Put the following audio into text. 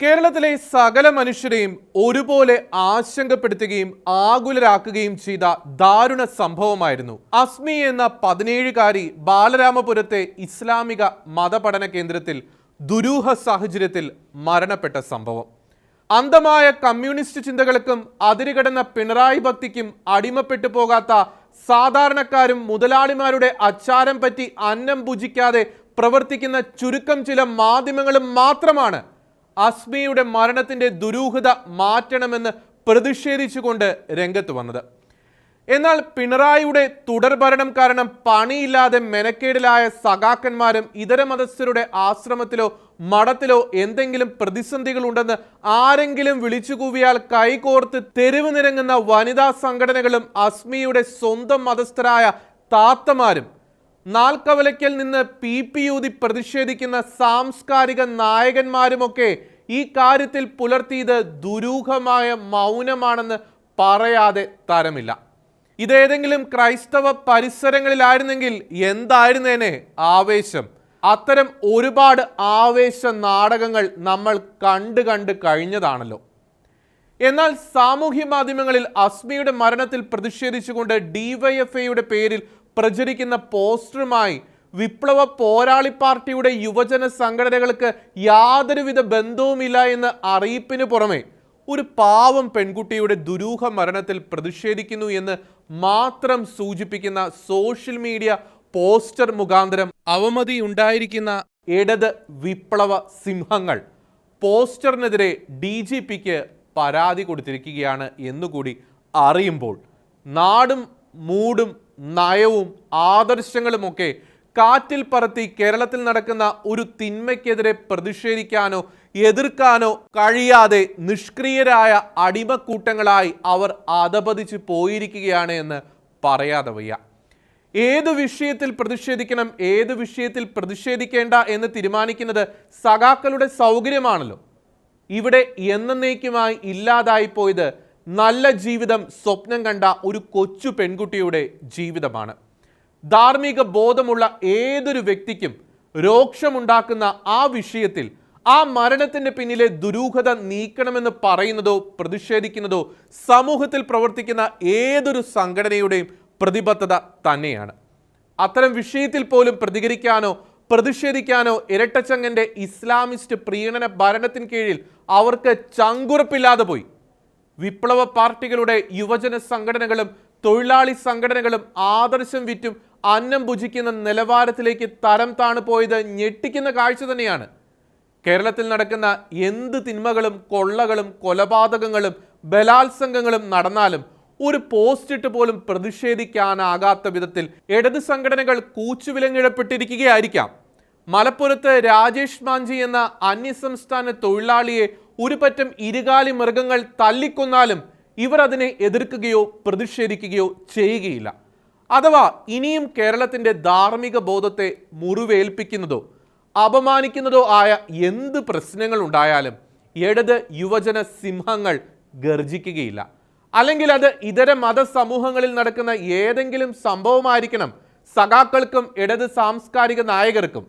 കേരളത്തിലെ സകല മനുഷ്യരെയും ഒരുപോലെ ആശങ്കപ്പെടുത്തുകയും ആകുലരാക്കുകയും ചെയ്ത ദാരുണ സംഭവമായിരുന്നു. അസ്മി എന്ന പതിനേഴുകാരി ബാലരാമപുരത്തെ ഇസ്ലാമിക മതപഠന കേന്ദ്രത്തിൽ ദുരൂഹ സാഹചര്യത്തിൽ മരണപ്പെട്ട സംഭവം. അന്ധമായ കമ്മ്യൂണിസ്റ്റ് ചിന്തകൾക്കും അതിരുകടന്ന പിണറായി ഭക്തിക്കും അടിമപ്പെട്ടു പോകാത്ത സാധാരണക്കാരും മുതലാളിമാരുടെ അച്ചാരം പറ്റി അന്നം ഭുജിക്കാതെ പ്രവർത്തിക്കുന്ന ചുരുക്കം ചില മാധ്യമങ്ങളും മാത്രമാണ് അസ്മിയുടെ മരണത്തിന്റെ ദുരൂഹത മാറ്റണമെന്ന് പ്രതിഷേധിച്ചുകൊണ്ട് രംഗത്ത് വന്നത്. എന്നാൽ പിണറായിയുടെ തുടർഭരണം കാരണം പണിയില്ലാതെ മെനക്കേടിലായ സഖാക്കന്മാരും ഇതര മതസ്ഥരുടെ ആശ്രമത്തിലോ മഠത്തിലോ എന്തെങ്കിലും പ്രതിസന്ധികൾ ഉണ്ടെന്ന് ആരെങ്കിലും വിളിച്ചുകൂവിയാൽ കൈകോർത്ത് തെരുവ് നിരങ്ങുന്ന വനിതാ സംഘടനകളും അസ്മിയുടെ സ്വന്തം മതസ്ഥരായ താത്തമാരും നാൽക്കവലയ്ക്കൽ നിന്ന് പി പി യൂതി പ്രതിഷേധിക്കുന്ന സാംസ്കാരിക നായകന്മാരുമൊക്കെ ഈ കാര്യത്തിൽ പുലർത്തിയത് ദുരൂഹമായ മൗനമാണെന്ന് പറയാതെ തരമില്ല. ഇതേതെങ്കിലും ക്രൈസ്തവ പരിസരങ്ങളിലായിരുന്നെങ്കിൽ എന്തായിരുന്നേനെ ആവേശം? അത്തരം ഒരുപാട് ആവേശ നാടകങ്ങൾ നമ്മൾ കണ്ട് കണ്ട് കഴിഞ്ഞതാണല്ലോ. എന്നാൽ സാമൂഹ്യ മാധ്യമങ്ങളിൽ അസ്മിയുടെ മരണത്തിൽ പ്രതിഷേധിച്ചുകൊണ്ട് ഡിവൈഎഫ്ഐയുടെ പേരിൽ പ്രചരിക്കുന്ന പോസ്റ്ററുമായി വിപ്ലവ പോരാളി പാർട്ടിയുടെ യുവജന സംഘടനകൾക്ക് യാതൊരുവിധ ബന്ധവുമില്ല എന്ന അറിയിപ്പിന് പുറമെ ഒരു പാവം പെൺകുട്ടിയുടെ ദുരൂഹ മരണത്തിൽ പ്രതിഷേധിക്കുന്നു എന്ന് മാത്രം സൂചിപ്പിക്കുന്ന സോഷ്യൽ മീഡിയ പോസ്റ്റർ മുഖാന്തരം അവമതി ഉണ്ടായിരിക്കുന്ന ഇടത് വിപ്ലവ സിംഹങ്ങൾ പോസ്റ്ററിനെതിരെ ഡി ജി പിക്ക് പരാതി കൊടുത്തിരിക്കുകയാണ് എന്നുകൂടി അറിയുമ്പോൾ നാടും മൂടും നയവും ആദർശങ്ങളുമൊക്കെ കാറ്റിൽ പറത്തി കേരളത്തിൽ നടക്കുന്ന ഒരു തിന്മയ്ക്കെതിരെ പ്രതിഷേധിക്കാനോ എതിർക്കാനോ കഴിയാതെ നിഷ്ക്രിയരായ അടിമക്കൂട്ടങ്ങളായി അവർ അധപതിച്ച് പോയിരിക്കുകയാണ് എന്ന് പറയാതെ വയ്യ. ഏത് വിഷയത്തിൽ പ്രതിഷേധിക്കണം ഏത് വിഷയത്തിൽ പ്രതിഷേധിക്കേണ്ട എന്ന് തീരുമാനിക്കുന്നത് സഖാക്കളുടെ സൗകര്യമാണല്ലോ. ഇവിടെ എന്നേക്കുമായി ഇല്ലാതായി പോയത് നല്ല ജീവിതം സ്വപ്നം കണ്ട ഒരു കൊച്ചു പെൺകുട്ടിയുടെ ജീവിതമാണ്. ധാർമ്മിക ബോധമുള്ള ഏതൊരു വ്യക്തിക്കും രോക്ഷമുണ്ടാക്കുന്ന ആ വിഷയത്തിൽ ആ മരണത്തിന്റെ പിന്നിലെ ദുരൂഹത നീക്കണമെന്ന് പറയുന്നതോ പ്രതിഷേധിക്കുന്നതോ സമൂഹത്തിൽ പ്രവർത്തിക്കുന്ന ഏതൊരു സംഘടനയുടെയും പ്രതിബദ്ധത തന്നെയാണ്. അത്തരം വിഷയത്തിൽ പോലും പ്രതികരിക്കാനോ പ്രതിഷേധിക്കാനോ ഇരട്ടച്ചങ്ങന്റെ ഇസ്ലാമിസ്റ്റ് പ്രീണന ഭരണത്തിന് കീഴിൽ അവർക്ക് ചങ്കുറപ്പില്ലാതെ പോയി. വിപ്ലവ പാർട്ടികളുടെ യുവജന സംഘടനകളും തൊഴിലാളി സംഘടനകളും ആദർശം വിറ്റും അന്നം ഭുജിക്കുന്ന നിലവാരത്തിലേക്ക് തരം താണു പോയത് ഞെട്ടിക്കുന്ന കാഴ്ച തന്നെയാണ്. കേരളത്തിൽ നടക്കുന്ന എന്ത് തിന്മകളും കൊള്ളകളും കൊലപാതകങ്ങളും ബലാത്സംഗങ്ങളും നടന്നാലും ഒരു പോസ്റ്റ് ഇട്ട് പോലും പ്രതിഷേധിക്കാനാകാത്ത വിധത്തിൽ ഇടത് സംഘടനകൾ കൂച്ചുവിലങ്ങിടപ്പെട്ടിരിക്കുകയായിരിക്കാം മലപ്പുറത്ത് രാജേഷ് മാഞ്ചി എന്ന അന്യസംസ്ഥാന തൊഴിലാളിയെ ഒരു പറ്റം ഇരുകാലി മൃഗങ്ങൾ തല്ലിക്കൊന്നാലും ഇവർ അതിനെ എതിർക്കുകയോ പ്രതിഷേധിക്കുകയോ ചെയ്യുകയില്ല. അഥവാ ഇനിയും കേരളത്തിന്റെ ധാർമ്മിക ബോധത്തെ മുറിവേൽപ്പിക്കുന്നതോ അപമാനിക്കുന്നതോ ആയ എന്ത് പ്രശ്നങ്ങൾ ഉണ്ടായാലും ഇടത് യുവജന സിംഹങ്ങൾ ഗർജിക്കുകയില്ല. അല്ലെങ്കിൽ അത് ഇതര മതസമൂഹങ്ങളിൽ നടക്കുന്ന ഏതെങ്കിലും സംഭവമായിരിക്കണം സഖാക്കൾക്കും ഇടത് സാംസ്കാരിക നായകർക്കും.